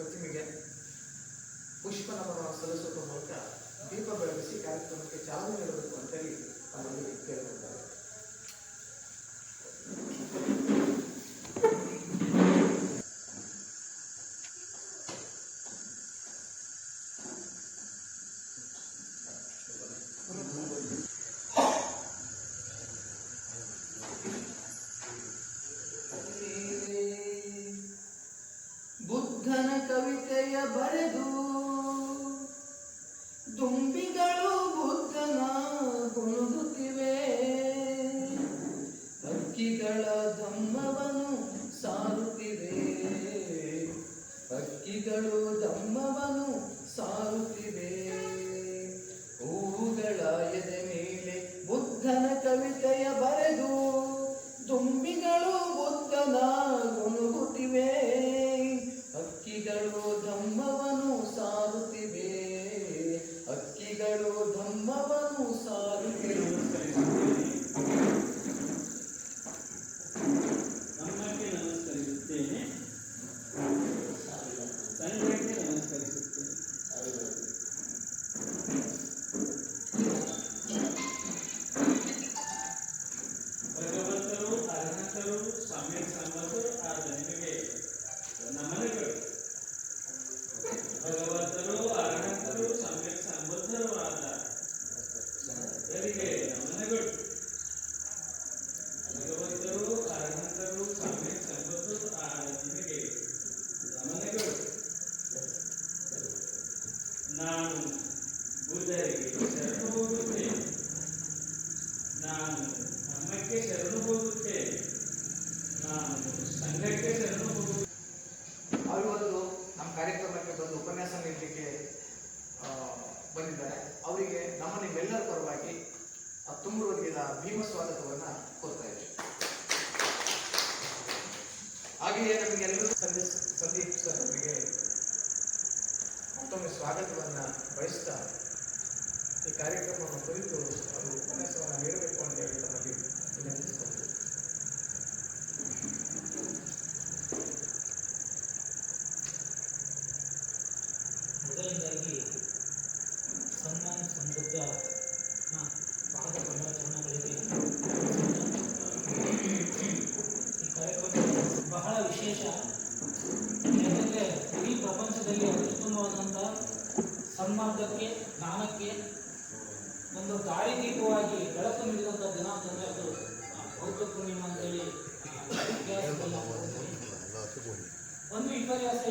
ಪ್ರತಿಮೆಗೆ ಪುಷ್ಪ ನಮನವನ್ನು ಸಲ್ಲಿಸುವ ಮೂಲಕ ದೀಪ ಬೆಳಗಿಸಿ ಕಾರ್ಯಕ್ರಮಕ್ಕೆ ಚಾಲನೆ ನೀಡಬೇಕು ಅಂತೇಳಿ ನಮ್ಮಲ್ಲಿ ಕೇಳಿಕೊಂಡಿದ್ದಾರೆ ಹಕ್ಕಿಗಳು ಧಮ್ಮವನ್ನು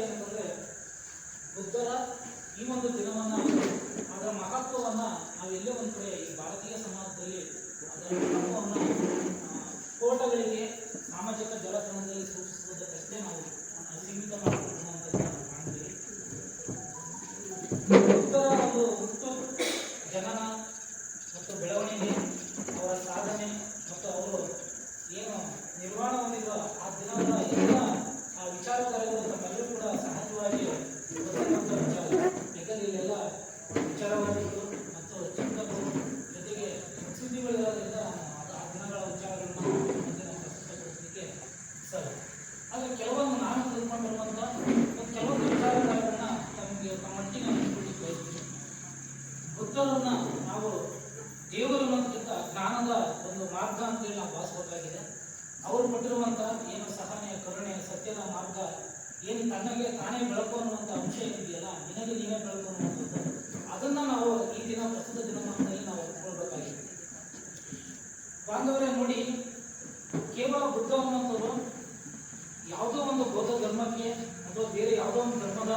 ಏನಂತಂದ್ರೆ ಬುದ್ಧರ ಈ ಒಂದು ದಿನವನ್ನ ಅದರ ಮಹತ್ವವನ್ನ ನಾವು ಎಲ್ಲೇ ಒಂದು ಕಡೆ ಈ ಭಾರತೀಯ ಸಮಾಜದಲ್ಲಿ ಅದರ ಮಹತ್ವವನ್ನ ಕೋಟಗಳಿಗೆ, ಸಾಮಾಜಿಕ ಜಾಲತಾಣದಲ್ಲಿ ಸೂಚಿಸುವುದಕ್ಕಷ್ಟೇ ನಾವು ಸೀಮಿತ ಮಾಡಿಕೊಳ್ಳುವಂಥದ್ದು ನಾವು ಕಾಣ್ತೀವಿ. ಬುದ್ಧರ ಒಂದು ಹುಟ್ಟು ಜನನ ಮತ್ತು ಬೆಳವಣಿಗೆ ಅವರ ಸಾಧನೆ ಮತ್ತು ಅವರು ಏನು ನಿರ್ಮಾಣ ಹೊಂದಿರುವ ಆ ದಿನದ ಎಲ್ಲ ಆ ವಿಚಾರಧಾರೆಗಳು ತಮ್ಮೆಲ್ಲರೂ ಕೂಡ ಸಹಜವಾಗಿ ಗೊತ್ತಿರುವಂಥ ವಿಚಾರ ಯಾಕಂದ್ರೆ ಇಲ್ಲೆಲ್ಲ ವಿಚಾರವಾದಿಗಳು ಮತ್ತು ಚಿಂತಕರು ಜೊತೆಗೆ ಸುದ್ದಿಗಳಿರೋದ್ರಿಂದ ನಾನು ಅದು ಆ ದಿನಗಳ ವಿಚಾರಗಳನ್ನ ಮುಂದೆ ನಾವು ಪ್ರಸ್ತುತಪಡಿಸಲಿಕ್ಕೆ ಸರ್ ಆದರೆ ಕೆಲವೊಂದು ನಾನು ತಿಳ್ಕೊಂಡಿರುವಂಥ ಒಂದು ಕೆಲವೊಂದು ವಿಚಾರಗಳನ್ನ ತಮಗೆ ತಮ್ಮೊಟ್ಟಿಗೆ ನಾನು ಹಂಚ್ಕೊಳ್ಳಿಕ್ಕೆ ಬಯಸ್ತೀನಿ ಬುದ್ಧರನ್ನ ನಾವು ದೇವರು ಅನ್ನೋದಕ್ಕಿಂತ ಜ್ಞಾನದ ಒಂದು ಮಾರ್ಗ ಅಂತೇಳಿ ನಾವು ಭಾವಿಸಬೇಕಾಗಿದೆ ಅವರು ಕೊಟ್ಟಿರುವಂಥ ಏನು ಸಹನೆ ಕರುಣೆ ಸತ್ಯದ ಮಾರ್ಗ ಏನು ತನ್ನಗೆ ತಾನೇ ಬೆಳಕು ಅನ್ನುವಂಥ ಅಂಶ ಏನಿದೆಯಲ್ಲ ನಿನಗೆ ನೀವೇ ಬೆಳಕು ಅನ್ನುವಂಥದ್ದು ಅದನ್ನ ನಾವು ಈ ದಿನ ಪ್ರಸ್ತುತ ದಿನಮಾನದಲ್ಲಿ ನಾವು ಒಪ್ಕೊಳ್ಬೇಕಾಗಿದೆ ಬಾಂಧವರೇ ನೋಡಿ ಕೇವಲ ಬುದ್ಧ ಅನ್ನುವಂಥವರು ಯಾವುದೋ ಒಂದು ಬೌದ್ಧ ಧರ್ಮಕ್ಕೆ ಅಥವಾ ಬೇರೆ ಯಾವುದೋ ಒಂದು ಧರ್ಮದ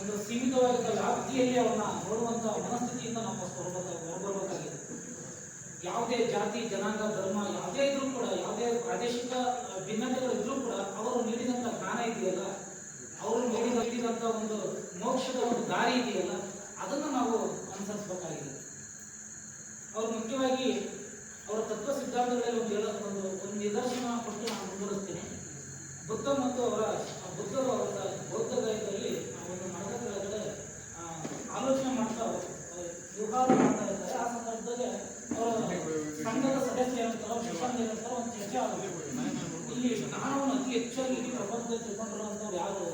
ಒಂದು ಸೀಮಿತವಾಗಿದ್ದ ವ್ಯಾಪ್ತಿಯಲ್ಲಿ ಅವನ್ನ ನೋಡುವಂತಹ ಮನಸ್ಥಿತಿಯಿಂದ ನಾವು ಹೊರಬರಬೇಕಾಗಿದೆ. ಯಾವುದೇ ಜಾತಿ, ಜನಾಂಗ, ಧರ್ಮ ಯಾವುದೇ ಇದ್ರೂ ಕೂಡ, ಯಾವುದೇ ಪ್ರಾದೇಶಿಕ ಭಿನ್ನತೆಗಳು ಭಿನ್ನತೆಗಳಿದ್ರೂ ಕೂಡ ಅವರು ನೀಡಿದಂತ ಜ್ಞಾನ ಇದೆಯಲ್ಲ, ಅವರು ನೀಡಿದ ಒಂದು ಮೋಕ್ಷದ ಒಂದು ದಾರಿ ಇದೆಯಲ್ಲ, ಅದನ್ನು ನಾವು ಅನುಸರಿಸಬೇಕಾಗಿದೆ. ಅವರು ಮುಖ್ಯವಾಗಿ ಅವರ ತತ್ವ ಸಿದ್ಧಾಂತಗಳಲ್ಲಿ ಒಂದು ಒಂದು ನಿದರ್ಶನ ಕೊಟ್ಟು ನಾನು ಮುಂದುವರಿಸ್ತೀನಿ ಬುದ್ಧ ಮತ್ತು ಅವರ ಬುದ್ಧರು ಅವರ ಬೌದ್ಧ ಗಯದಲ್ಲಿ ಒಂದು ಕೆಳಗಡೆ ಆಲೋಚನೆ ಮಾಡ್ತಾ ವಿವಾದ ಮಾಡ್ತಾ ಇದ್ದಾರೆ. ಆ ಸಂದರ್ಭದಲ್ಲಿ ಅವರ ಸಂಘದ ಸದಸ್ಯ ಏನಂತಾರೋ ಶಿಕ್ಷಣ ಏನಂತಾರೋ ಒಂದು ಚರ್ಚೆ ಆಗುತ್ತೆ. ಇಲ್ಲಿ ಜ್ಞಾನವನ್ನು ಅತಿ ಹೆಚ್ಚಾಗಿ ಇಡೀ ಪ್ರಪಂಚದಲ್ಲಿ ತಿಳ್ಕೊಂಡಿರುವಂಥವ್ರು ಯಾರು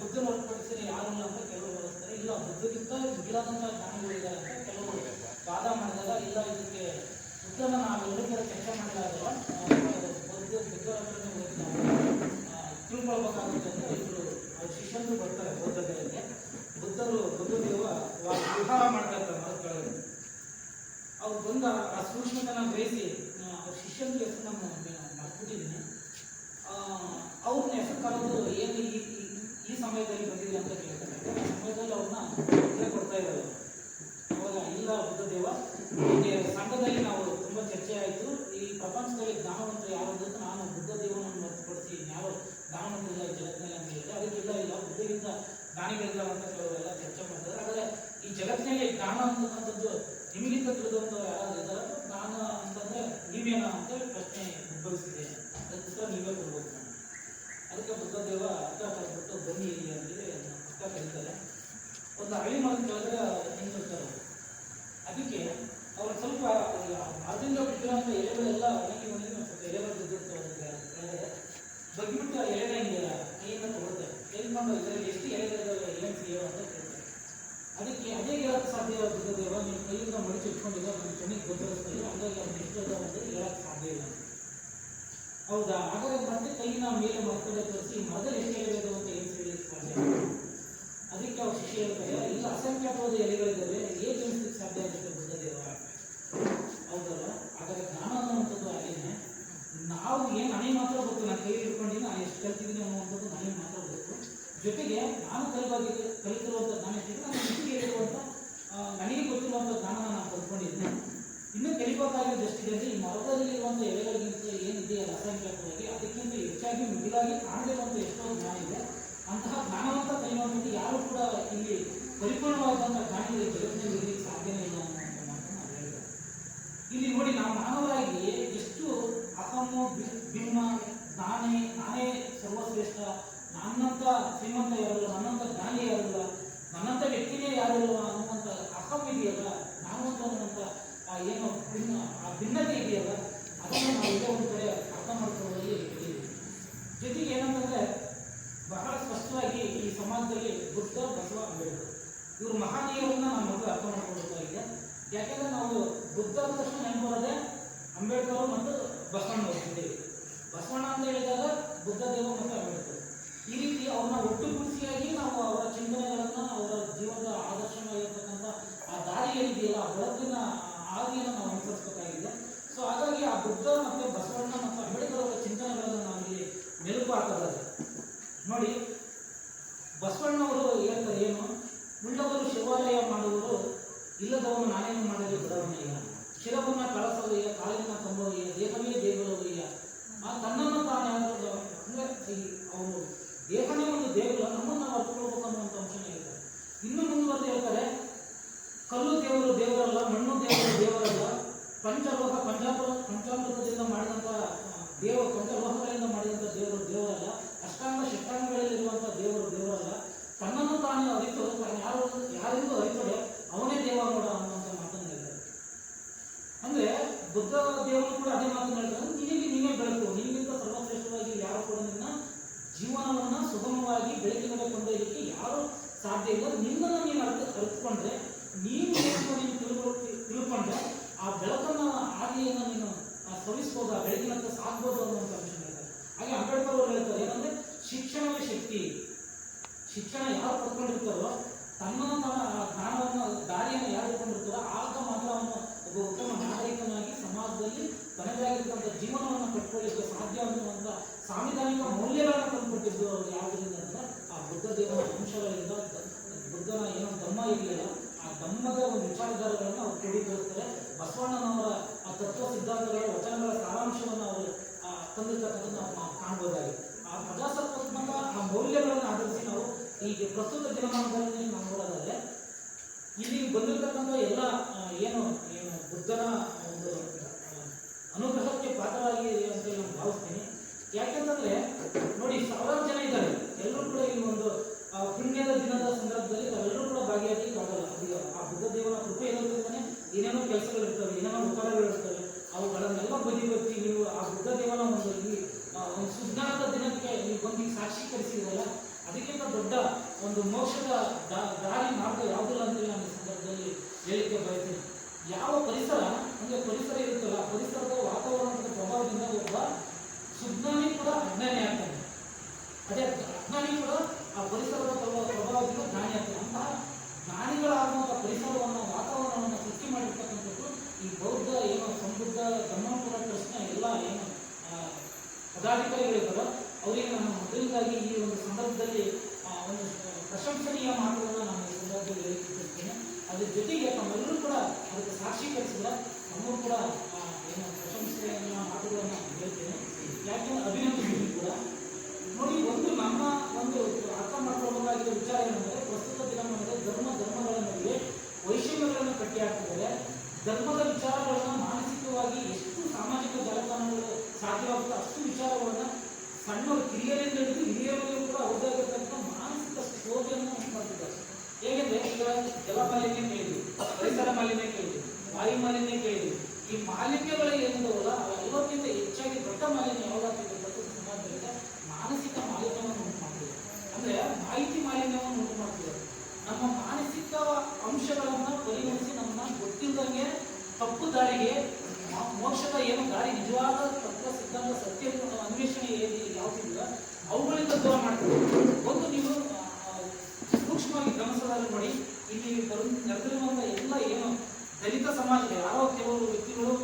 ಬುದ್ಧನ ಹೊರತುಪಡಿಸಿದ್ರೆ ಯಾರು ಇಲ್ಲ ಅಂತ ಕೆಲವರು ಬಳಸ್ತಾರೆ ಇಲ್ಲ ಬುದ್ಧಗಿಂತ ಮಿಗಿಲಾದಂಥ ಜ್ಞಾನಿಗಳಿದ್ದಾರೆ ಅಂತ ಕೆಲವರು ವಾದ ಮಾಡಿದಾಗ, ಇಲ್ಲ, ಇದಕ್ಕೆ ಬುದ್ಧನ ನಾವೆಲ್ಲರೂ ಕೂಡ ಚರ್ಚೆ ಮಾಡಿದಾಗ ಬುದ್ಧ ಬುದ್ಧರ ಹತ್ರನೇ ಹೋಗಿ ನಾವು ಆ, ತಿಳ್ಕೊಳ್ಬೇಕಾಗುತ್ತೆ ಅಂತ ಇಬ್ಬರು ಅವ್ರ ಶಿಷ್ಯಂದ್ರು ಬರ್ತಾರೆ ಬೌದ್ಧ ದೇವರಿಗೆ ಬುದ್ಧರು ಬುದ್ಧ ದೇವ ವಾ- ವಿಹಾರ ಮಾಡ್ತಾ ಇರ್ತಾರೆ ಮರದ ಅವ್ರು ಬಂದ ಆ ಸೂಕ್ಷ್ಮತನ ಗ್ರಹಿಸಿ ಅವ್ರ ಶಿಷ್ಯಂದ್ರ ಹೆಸರು ನಾನು ಮರ್ತಿದ್ದೀನಿ ಅವ್ರನ್ನ ಹೆಸರು ಕರೆದು ಏನು ಈ- ಈ ಸಮಯದಲ್ಲಿ ಬಂದಿದೆ ಅಂತ ಕೇಳ್ತಾರೆ ಆ ಸಮಯದಲ್ಲಿ ಅವ್ರನ್ನ ಉತ್ತರ ಕೊಡ್ತಾ ಇದ್ದಾರೆ ಅವಾಗ ಇಲ್ಲ ಬುದ್ಧದೇವ ಹೀಗೆ ಸಂಘದಲ್ಲಿ ನಾವು ತುಂಬ ಚರ್ಚೆ ಆಯಿತು ಈ ಪ್ರಪಂಚದಲ್ಲಿ ಜ್ಞಾನವಂತರು ಯಾರು ಅಂತ ನಾನು ಬುದ್ಧದೇವನನ್ನು ಹೊರತುಪಡಿಸಿ ಯಾರು ಜ್ಞಾನವಂತರಿಲ್ಲ ಈ ಜಗತ್ತಿನಲ್ಲಿ ಅಂತ ಹೇಳಿದೆ ಅದಕ್ಕಿಲ್ಲ ಇಲ್ಲ ಬುದ್ಧರಿಂದ ಜ್ಞಾನಿಗಳಿದ್ದಾರೆ ಅಂತ ಕೆಲವರೆಲ್ಲ ಚರ್ಚೆ ಮಾಡ್ತಾರೆ ಆದರೆ ಈ ಜಗತ್ತಿನಲ್ಲಿ ಜ್ಞಾನ ಅಂತಕ್ಕಂಥದ್ದು ನಿಮಗಿಂತ ತಿಳಿದಂಥ ಯಾರಾದ್ರು ಇದ್ದಾರೆ ಜ್ಞಾನ ಅಂತಂದ್ರೆ ನೀವೇನ ಅಂತ ಪ್ರಶ್ನೆ ಉದ್ಭವಿಸಿದೆ ಅದಕ್ಕೆ ಉತ್ತರ ನೀವೇ ಕೊಡ್ಬೇಕು ನಾನು ಅದಕ್ಕೆ ಬುದ್ಧದೇವ ಅಕ್ಕ ಕರೆದ್ಬಿಟ್ಟು ಬನ್ನಿ ಇಲ್ಲಿ ಅಂತೇಳಿ ಅಕ್ಕ ಕರೀತಾರೆ ಒಂದು ಹಳ್ಳಿ ಮರದ ಕೆಳಗಡೆ ನಿಂತಿರ್ತಾರೆ ಅವ್ರು. ಅದಕ್ಕೆ ಅವ್ರು ಸ್ವಲ್ಪ ಮರದಿಂದ ಬಿಟ್ಟಿರುವಂಥ ಎಲೆಗಳೆಲ್ಲ ಒಣಗಿ ಒಣಗಿ ಒಂದು ಸ್ವಲ್ಪ ಎಲೆಗಳು ಬಿದ್ದಿರ್ತವೆ ಅದ್ರ ಕೆಳಗಡೆ ಬಗ್ಗಿಬಿಟ್ಟು ಆ ಎಲೆನ ಹಿಂಗೆ ಕೈಯಿಂದ ತಗೊಳುತ್ತೆ ತೆಗೆದುಕೊಂಡು ಇದರಲ್ಲಿ ಎಷ್ಟು ಎಲೆಗಳಿದಾವೆ ಏನು ಸಿಗೋ ಅಂತ ಕೇಳ್ತಾರೆ ಅದಕ್ಕೆ ಅದೇ ಹೇಳಕ್ಕೆ ಸಾಧ್ಯ ಬುದ್ಧದೇವ ನಿಮ್ಮ ಕೈಯಿಂದ ಮಡಿಚಿ ಇಟ್ಕೊಂಡಿರೋ ನನ್ನ ಕಣ್ಣಿಗೆ ಗೋಚರಿಸ್ತಾ ಇಲ್ಲ ಹಂಗಾಗಿ ಅವ್ನು ಎಷ್ಟು ಅದಾವ ಅಂತ ಹೇಳಕ್ಕೆ ಸಾಧ್ಯ ಇಲ್ಲ ಹೌದಾ ಹಾಗಾದ್ರೆ ಮತ್ತೆ ಕೈನ ಮಕ್ಕಳೇ ತೋರಿಸಿ ಮೊದಲು ಅಂತ ಏನು ಅದಕ್ಕೆ ಅವ್ರು ಶಿಷ್ಯ ಹೇಳ್ತಾರೆ ಇಲ್ಲ ಅಸಂಖ್ಯಾತವಾದ ಎಲೆಗಳಿದ್ದಾವೆ ಹೇಗೆ ತಿಳಿಸ್ಲಿಕ್ಕೆ ಸಾಧ್ಯ ಆಗುತ್ತೆ ಬುದ್ಧದೇವ ಹೌದಲ್ಲ ಹಾಗಾದ್ರೆ ಜ್ಞಾನ ಅನ್ನುವಂಥದ್ದು ಹಾಗೇನೆ ನಾವು ಏನು ನನಗೆ ಮಾತ್ರ ಗೊತ್ತು ನಾನು ಕೈ ಹಿಡ್ಕೊಂಡಿದ್ದೀನಿ ನಾನು ಎಷ್ಟು ಕಲ್ತಿದ್ದೀನಿ ಅನ್ನುವಂಥದ್ದು ನನಗೆ ಮಾತ್ರ ಗೊತ್ತು ಜೊತೆಗೆ ನಾನು ಕಲಿಬಾಗಿದೆ ಕಲಿತಿರುವಂಥ ಜ್ಞಾನ ಎಷ್ಟಿದೆ ನಾನು ಹೆಚ್ಚಿಗೆ ಇರುವಂಥ ಆ, ನನಗೆ ಗೊತ್ತಿರುವಂಥ ಜ್ಞಾನನ ನಾನು ಕಲ್ತ್ಕೊಂಡಿದ್ದೀನಿ ಇನ್ನೂ ಕಲಿಬೇಕಾಗಿರೋದು ಎಷ್ಟಿದೆ ಅಂದರೆ ಈ ಮರದಲ್ಲಿರುವಂಥ ಎಲೆಗಳಿಗಿಂತ ಏನಿದೆಯಲ್ಲ ಅಸಂಖ್ಯಾತವಾಗಿ ಅದಕ್ಕಿಂತ ಹೆಚ್ಚಾಗಿ ಮಿಗಿಲಾಗಿ ಅಂತ ಎಷ್ಟೋ ಜ್ಞಾನ ಇದೆ. ಅಂತಹ ಜ್ಞಾನವಂತ ಕಲಿಯುವಂಥದ್ದು ಯಾರು ಕೂಡ ಇಲ್ಲಿ ಪರಿಪೂರ್ಣವಾದಂಥ ಜ್ಞಾನಿಗಳು ಜಗತ್ತಿನಲ್ಲಿ ಇರಲಿಕ್ಕೆ ಸಾಧ್ಯನೇ ಇಲ್ಲ ಅನ್ನುವಂಥ ಮಾತನ್ನು ಹೇಳಿದ್ದಾರೆ ಇಲ್ಲಿ ನೋಡಿ ನಾವು ಮಾನವರಾಗಿ ಎಷ್ಟು ಅಕಮ್ಮ ಭಿಮ್ಮ ನಾನೇ ನಾನೇ ಸರ್ವಶ್ರೇಷ್ಠ, ನನ್ನಂತ ಶ್ರೀಮಂತ ಯಾರಲ್ಲ, ನನ್ನಂತ ಜ್ಞಾನಿ ಯಾರಲ್ಲ, ನನ್ನಂತ ವ್ಯಕ್ತಿನೇ ಯಾರಿಲ್ಲ ಅನ್ನುವಂಥ ಅಹಂ ಇದೆಯಲ್ಲ ನಾನು ಅಂತ ಅನ್ನುವಂಥ ಏನು ಭಿನ್ನ, ಆ ಭಿನ್ನತೆ ಇದೆಯಲ್ಲ, ಅದನ್ನು ನಾವು ಇದೇ ಒಂದು ಕಡೆ ಅರ್ಥ ಮಾಡ್ಕೊಳ್ಳೋದ್ರಲ್ಲಿ ಇದ್ದೀವಿ ಜೊತೆಗೆ ಏನಂತಂದ್ರೆ ಬಹಳ ಸ್ಪಷ್ಟವಾಗಿ ಈ ಬುದ್ಧ ಬಸವ ಅಂಬೇಡ್ಕರ್. ಇವರು ಮಹನೀಯರನ್ನ ನಾವು ಮೊದಲು ಅರ್ಥ ಮಾಡ್ಕೊಳ್ಬೇಕಾಗಿದೆ ಯಾಕೆಂದ್ರೆ ನಾವು ಬುದ್ಧ ತಕ್ಷಣ ನೆನಪು ಅಂಬೇಡ್ಕರ್ ಮತ್ತು ಬಸವಣ್ಣ ಅಂತ ಹೇಳಿದಾಗ ಬುದ್ಧ ದೇವ ಮತ್ತು ಅಂಬೇಡ್ಕರ್ ಈ ರೀತಿ ಅವ್ರನ್ನ ಒಟ್ಟುಗೂಡಿಸಿಯಾಗಿ ನಾವು ಅವರ ಚಿಂತನೆಗಳನ್ನ ಅವರ ಜೀವನದ ಆದರ್ಶವಾಗಿರ್ತಕ್ಕಂಥ ಆ ದಾರಿ ಏನಿದೆಯಲ್ಲ ಆ ಬೆಳಕಿನ ಹಾದಿಯನ್ನು ನಾವು ಅನುಸರಿಸಬೇಕಾಗಿದೆ ಸೊ ಹಾಗಾಗಿ ಆ ಬುದ್ಧ ಮತ್ತು ಬಸವಣ್ಣ ಮತ್ತು ಅಂಬೇಡ್ಕರ್ ಅವರ ಚಿಂತನೆಗಳನ್ನು ನಾವು ಇಲ್ಲಿ ಮೆಲುಕು ಹಾಕೋದಾದ್ರೆ ನೋಡಿ ಬಸವಣ್ಣವರು ಹೇಳ್ತಾರೆ ಏನು ಉಳ್ಳವರು ಶಿವಾಲಯ ಮಾಡುವರು ಇಲ್ಲದವನು ನಾನೇನು ಮಾಡಲಿ ಬಿಡವನಯ್ಯ ಶಿರವನ್ನ ಕಳಸವಯ್ಯ ಕಾಲಿನ ಕಂಬವಯ್ಯ ದೇಹವೇ ದೇಗುಲವಯ್ಯ ಆ ತನ್ನನ್ನು ತಾನೇ ಅಂದ್ರೆ ಈ ಅವರು ದೇಹನೇ ಒಂದು ದೇಗುಲ ನಮ್ಮನ್ನು ನಾವು ಅರ್ಥಕೊಳ್ಬೇಕು ಅನ್ನುವಂಥ ಅಂಶನೇ ಹೇಳ್ತಾರೆ ಇನ್ನು ಮುಂದುವರೆದು ಹೇಳ್ತಾರೆ, ಕಲ್ಲು ದೇವರು ದೇವರಲ್ಲ, ಮಣ್ಣು ದೇವರು ದೇವರಲ್ಲ ಪಂಚಲೋಹ ಪಂಚಾಮೃತ ಪಂಚಾಮೃತದಿಂದ ಮಾಡಿದಂಥ ದೇವ ಪಂಚಲೋಹಗಳಿಂದ ಮಾಡಿದಂಥ ದೇವರು ದೇವರಲ್ಲ, ಅಷ್ಟಾಂಗ ಶಕ್ತಾಂಗಗಳಲ್ಲಿರುವಂಥ ದೇವರು ದೇವರಲ್ಲ. ತನ್ನನ್ನು ತಾನೇ ಅರಿತು ತಾನು ಯಾರು ಯಾರಿಗೂ ಅರಿತದೆ ಅವನೇ ದೇವ ನೋಡ ಅನ್ನುವಂಥ ಮಾತನ್ನು ಹೇಳ್ತಾರೆ ಅಂದ್ರೆ ಬುದ್ಧ ದೇವರು ಕೂಡ ಅದೇ ಮಾತು ಹೇಳ್ತಾರೆ ನಿನಗೆ ನೀವೇ ಬೆಳಕು. ನಿಮಗಿಂತ ಸರ್ವಶ್ರೇಷ್ಠವಾಗಿ ಯಾರು ಕೂಡ ನಿನ್ನ ಜೀವನವನ್ನ ಸುಗಮವಾಗಿ ಬೆಳಕಿನಲ್ಲಿ ಕೊಂಡೊಯ್ಯಲಿಕ್ಕೆ ಯಾರು ಸಾಧ್ಯ ಇಲ್ಲ. ನಿನ್ನನ್ನು ನೀನು ಅರ್ಥ ಅರಿತುಕೊಂಡ್ರೆ ನೀನು ಏನು ನೀನು ತಿಳ್ಕೊ ತಿಳ್ಕೊಂಡ್ರೆ ಆ ಬೆಳಕನ್ನ ಹಾದಿಯನ್ನು ನೀನು ಆ, ಸವಿಸ್ಬೋದು ಆ ಬೆಳಕಿನಂತ ಸಾಗ್ಬೋದು ಅನ್ನುವಂಥ ಅಂಶ ಹೇಳ್ತಾರೆ ಹಾಗೆ ಅಂಬೇಡ್ಕರ್ ಅವರು ಹೇಳ್ತಾರೆ ಏನಂದ್ರೆ ಶಿಕ್ಷಣವೇ ಶಕ್ತಿ ಶಿಕ್ಷಣ ಯಾರು ಪಡ್ಕೊಂಡಿರ್ತಾರೋ ತನ್ನನ್ನು ತನ್ನ ಆ ಜ್ಞಾನವನ್ನು ದಾರಿಯನ್ನು ಯಾರು ಇಟ್ಕೊಂಡಿರ್ತಾರೋ ಆಗ ಮಾತ್ರ ಅವನು ಒಬ್ಬ ಉತ್ತಮ ನಾಗರಿಕನಾಗಿ ಸಮಾಜದಲ್ಲಿ ತನಗಾಗಿರ್ತಕ್ಕಂಥ ಜೀವನವನ್ನು ಕಟ್ಕೊಳ್ಳಿಕ್ಕೆ ಸಾಧ್ಯ ಅನ್ನುವಂಥ ಸಾಂವಿಧಾನಿಕ ಮೌಲ್ಯಗಳನ್ನು ತಂದುಕೊಟ್ಟಿದ್ದು ಅವರು ಯಾವುದರಿಂದ ಅಂದ್ರೆ ಆ ಬುದ್ಧ ದೇವರ ಅಂಶಗಳಿಂದ ಬುದ್ಧನ ಏನೋ ಧಮ್ಮ ಇರಲಿಲ್ಲ, ಆ ಧಮ್ಮದ ಒಂದು ವಿಚಾರಧಾರೆಗಳನ್ನು ಅವರು ಕೇಳಿಕೊಳ್ಳುತ್ತಾರೆ. ಬಸವಣ್ಣನವರ ಆ ತತ್ವ ಸಿದ್ಧಾಂತಗಳ ವಚನಗಳ ಸಾರಾಂಶವನ್ನು ಅವರು ತಂದಿರ್ತಕ್ಕಂಥದ್ದು ನಾವು ಕಾಣ್ಬೋದಾಗಿದೆ. ಆ ಪ್ರಜಾಸತ್ತಾತ್ಮಕ ಆ ಮೌಲ್ಯಗಳನ್ನು ಆಧರಿಸಿ ನಾವು ಈಗ ಪ್ರಸ್ತುತ ದಿನಮಾನದಲ್ಲಿ ನಾವು ನೋಡೋದಾದ್ರೆ, ಇಲ್ಲಿ ಬಂದಿರತಕ್ಕಂಥ ಎಲ್ಲ ಏನು ಏನು ಬುದ್ಧನ ಪಾತ್ರರಾಗಿದೆ ಅಂತ ನಾನು ಭಾವಿಸ್ತೀನಿ. ಯಾಕೆಂತಂದ್ರೆ, ನೋಡಿ, ಸಾವಿರಾರು ಜನ ಇದ್ದಾರೆ. ಎಲ್ಲರೂ ಕೂಡ ಈ ಒಂದು ಪುಣ್ಯದ ದಿನದ ಸಂದರ್ಭದಲ್ಲಿ ನಾವೆಲ್ಲರೂ ಕೂಡ ಭಾಗಿಯಾಗಿ ಆಗಲ್ಲ ಈಗ ಆ ಬುದ್ಧ ದೇವರ ಕೃಪೆ ಇರೋದ್ರಿಂದನೇ ಏನೇನೋ ಕೆಲಸಗಳಿರ್ತವೆ ಏನೇನೋ ಉಪಕಾರಗಳಿರ್ತವೆ ಅವುಗಳನ್ನೆಲ್ಲ ಬದಿಗೊತ್ತಿ ನೀವು ಆ ಬುದ್ಧ ಒಂದು ಈ ಒಂದು ಸುಜ್ಞಾನದ ದಿನಕ್ಕೆ ನೀವು ಬಂದು ಸಾಕ್ಷಿ ಸಾಕ್ಷೀಕರಿಸಿದ್ರಲ್ಲ ಅದಕ್ಕಿಂತ ದೊಡ್ಡ ಒಂದು ಮೋಕ್ಷದ ದಾರಿ ಮಾರ್ಗ ಯಾವುದಿಲ್ಲ ಅಂತೇಳಿ ನಾನು ಈ ಸಂದರ್ಭದಲ್ಲಿ ಹೇಳಿಕೆ ಬಯಸ್ತೀನಿ. ಯಾವ ಪರಿಸರ, ಅಂದರೆ ಪರಿಸರ ಇರುತ್ತಲ್ಲ, ಆ ಪರಿಸರವನ್ನು, ವಾತಾವರಣವನ್ನು ಸೃಷ್ಟಿ ಮಾಡಿರ್ತಕ್ಕಂಥದ್ದು ಈ ಬೌದ್ಧ ಏನು ಸಮೃದ್ಧ ಬ್ರಹ್ಮಪುರ ಟ್ರಸ್ಟ್ನ ಎಲ್ಲ ಏನು ಪದಾಧಿಕಾರಿಗಳಿದ್ದಾರೋ ಅವರಿಗೆ ನಾನು ಮೊದಲಿಗಾಗಿ ಈ ಒಂದು ಸಂದರ್ಭದಲ್ಲಿ ಒಂದು ಪ್ರಶಂಸನೀಯ ಮಾತುಗಳನ್ನು ನಾನು ಈ ಸಂದರ್ಭದಲ್ಲಿ ಅದ್ರ ಜೊತೆಗೆ ತಮ್ಮೆಲ್ಲರೂ ಕೂಡ ಅದಕ್ಕೆ ಸಾಕ್ಷೀಕರಿಸಿದ ನಮ್ಮೂ ಕೂಡ ಏನು ಪ್ರಶಂಸನೀಯ ಮಾತುಗಳನ್ನು ಹೇಳ್ತೇನೆ. ಯಾಕೆಂದ್ರೆ ಅಭಿನಂದಿಸಿದ್ರು ಕೂಡ. ನೋಡಿ, ಒಂದು ನಮ್ಮ ಒಂದು ಅರ್ಥ ಮಾಡ್ಕೊಳ್ಬೇಕಾಗಿರೋ ವಿಚಾರ ಏನಂದ್ರೆ ಧರ್ಮದ ವಿಚಾರಗಳನ್ನು ಮಾನಸಿಕವಾಗಿ ಎಷ್ಟು ಸಾಮಾಜಿಕ ಜಾಲತಾಣಗಳು ಸಾಧ್ಯವಾಗುತ್ತೋ ಅಷ್ಟು ವಿಚಾರಗಳನ್ನು ಸಣ್ಣವರು, ಕಿರಿಯರಿಂದ ಹಿಡಿದು ಹಿರಿಯರಿಗೂ ಕೂಡ ಅವ್ರದ್ದಾಗಿರ್ತಕ್ಕಂಥ ಮಾನಸಿಕ ಶೋಧೆಯನ್ನು ಮಾಡ್ತಿದ್ದಾರೆ. ಹೇಗೆಂದರೆ ಈಗ ಜಲ ಮಾಲಿನ್ಯ ಕೇಳಿದ್ವಿ ಪರಿಸರ ಮಾಲಿನ್ಯ ಕೇಳಿದ್ವಿ ವಾಯು ಕೇಳಿದ್ವಿ ಈ ಮಾಲಿನ್ಯಗಳು ಏನಿದಾವಲ್ಲ ಅವೆಲ್ಲಕ್ಕಿಂತ ಹೆಚ್ಚಾಗಿ ದೊಡ್ಡ ಮಾಲಿನ್ಯ ಯಾವ್ದಾಗ್ತಿದೆ ಪ್ರಸ್ತುತ ಸಮಾಜದಲ್ಲಿ ಮಾನಸಿಕ ಮಾಲಿನ್ಯವನ್ನು ಉಂಟು ಮಾಡ್ತಿದೆ ಅಂದ್ರೆ ಮಾಹಿತಿ ಮಾಲಿನ್ಯವನ್ನು ಉಂಟು ಮಾಡ್ತಿದೆ ನಮ್ಮ ಮಾನಸಿಕ ಅಂಶಗಳನ್ನ ಪರಿಗಣಿಸಿ ನಮ್ಮನ್ನ ಗೊತ್ತಿಲ್ಲದಂಗೆ ತಪ್ಪು ದಾರಿಗೆ ಮೋ- ಮೋಕ್ಷದ ಏನು ದಾರಿ ನಿಜವಾದ ತತ್ವ ಸಿದ್ಧಾಂತ ಸತ್ಯ ಅನ್ವೇಷಣೆ ಏನಿ ಯಾವುದಿಲ್ಲ ದೂರ ಮಾಡ್ತೀವಿ ಒಂದು ನೀವು ಸೂಕ್ಷ್ಮವಾಗಿ ಗಮನಿಸೋದಾದ್ರೆ ನೋಡಿ, ಇಲ್ಲಿ ಬರು ನಡೆದಿರುವಂತಹ ಎಲ್ಲ ಏನು ದಲಿತ ಸಮಾಜದ ಯಾರೋ ಕೆಲವರು ವ್ಯಕ್ತಿಗಳು